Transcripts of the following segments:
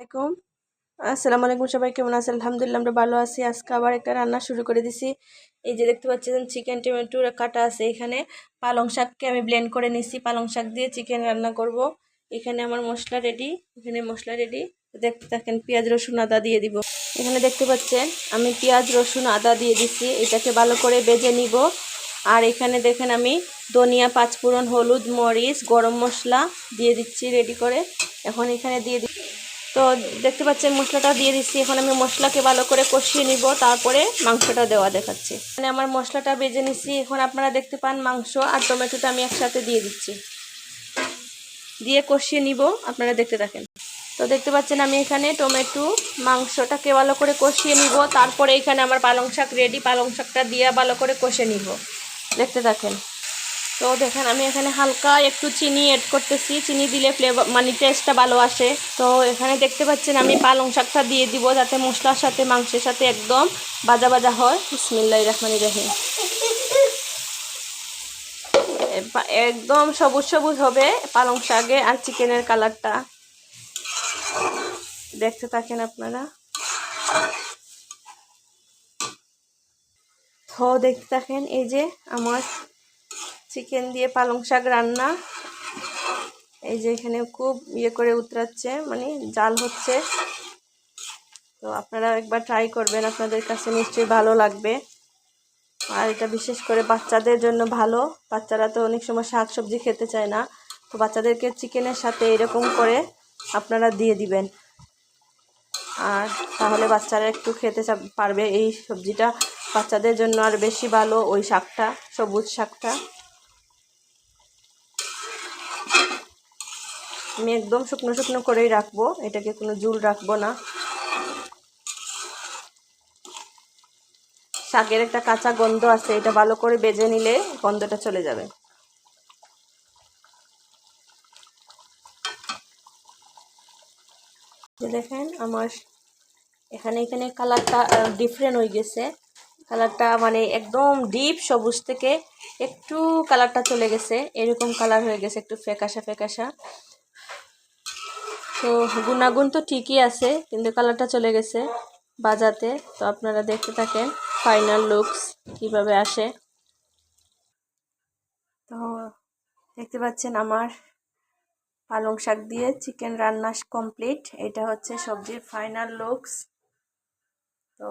আলাইকুম। আসসালামু আলাইকুম সবাই, কেমন আছেন? আলহামদুলিল্লাহ আমরা ভালো আছি। আজকে আবার একটা রান্না শুরু করে দিছি। এই যে দেখতে পাচ্ছেন, চিকেন টমেটো কাটা আছে এখানে। পালং শাককে আমি ব্লেন্ড করে নিছি। পালং শাক দিয়ে চিকেন রান্না করব। এখানে আমার মশলা রেডি এখানে মশলা রেডি দেখতে থাকেন পেঁয়াজ, রসুন, আদা দিয়ে দিব। এখানে দেখতে পাচ্ছেন, আমি পেঁয়াজ, রসুন, আদা দিয়ে দিচ্ছি এটাকে ভালো করে বেজে নিব। আর এখানে দেখেন, আমি ধনিয়া, পাঁচফোড়ন, হলুদ, মরিচ, গরম মশলা দিয়ে দিচ্ছি রেডি করে। এখন এখানে দিয়ে দি তো দেখতে পাচ্ছেন, মশলাটা দিয়ে দিচ্ছি। এখন আমি মশলাকে ভালো করে কষিয়ে নিব, তারপরে মাংসটা দেওয়া দেখাচ্ছি। মানে আমার মশলাটা বেজে নিচ্ছি। এখন আপনারা দেখতে পান মাংস আর টমেটোটা আমি একসাথে দিয়ে দিচ্ছি। দিয়ে কষিয়ে নিব, আপনারা দেখতে থাকেন। তো দেখতে পাচ্ছেন, আমি এখানে টমেটো মাংসটাকে ভালো করে কষিয়ে নিব। তারপরে এখানে আমার পালং শাক রেডি পালং শাকটা দিয়ে ভালো করে কষে নিব। দেখতে থাকেন। তো দেখেন, আমি এখানে হালকা একটু চিনি এড করতেছি। চিনি দিলে ফ্লেভার মানে টেস্টটা ভালো আসে। তো এখানে দেখতে পাচ্ছেন, আমি পালং শাকটা দিয়ে দিব যাতে মশলার সাথে, মাংসের সাথে একদম বাজা বাজা হয়। বিসমিল্লাহ রহমানি রহিম। একদম সবুজ সবুজ হবে পালং শাকে আর চিকেনের কালারটা। দেখতে থাকেন আপনারা। তো দেখতে থাকেন, এই যে আমার চিকেন দিয়ে পালং শাক রান্না। এই যে এখানে খুব ইয়ে করে উতরাচ্ছে মানে জাল হচ্ছে। তো আপনারা একবার ট্রাই করবেন, আপনাদের কাছে নিশ্চয়ই ভালো লাগবে। আর এটা বিশেষ করে বাচ্চাদের জন্য ভালো। বাচ্চারা তো অনেক সময় শাক সবজি খেতে চায় না। তো বাচ্চাদেরকে চিকেনের সাথে এরকম করে আপনারা দিয়ে দিবেন। আর তাহলে বাচ্চারা একটু খেতে পারবে এই সবজিটা। বাচ্চাদের জন্য আর বেশি ভালো ওই শাকটা, সবুজ শাকটা। আমি একদম শুকনো শুকনো করেই রাখব। এটাকে কোনো জুল রাখব না। শাকের একটা কাঁচা গন্ধ আছে, এটা ভালো করে বেজে নিলে গন্ধটা চলে যাবে। দেখেন, আমার এখানে এখানে কালারটা ডিফারেন্ট হয়ে গেছে। কালারটা মানে একদম ডিপ সবুজ থেকে একটু কালারটা চলে গেছে। এরকম কালার হয়ে গেছে, একটু ফেকাশা ফেকাশা তো গুণাগুণ তো ঠিকই আছে, কিন্তু কালারটা চলে গেছে বাজাতে। তো আপনারা দেখতে থাকেন ফাইনাল লুকস কীভাবে আসে। তো দেখতে পাচ্ছেন আমার পালং শাক দিয়ে চিকেন রান্না কমপ্লিট। এটা হচ্ছে সবজির ফাইনাল লুকস। তো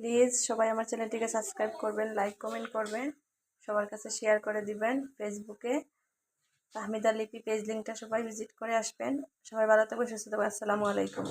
প্লিজ সবাই আমার চ্যানেলটিকে সাবস্ক্রাইব করবেন, লাইক, কমেন্ট করবেন, সবার কাছে শেয়ার করে দিবেন, ফেসবুকে। আহমেদা লিপি পেজ লিঙ্কটা সবাই ভিজিট করে আসবেন। সবাই ভালো থাকবেন, সুস্থ থাকবেন। আসসালামু আলাইকুম।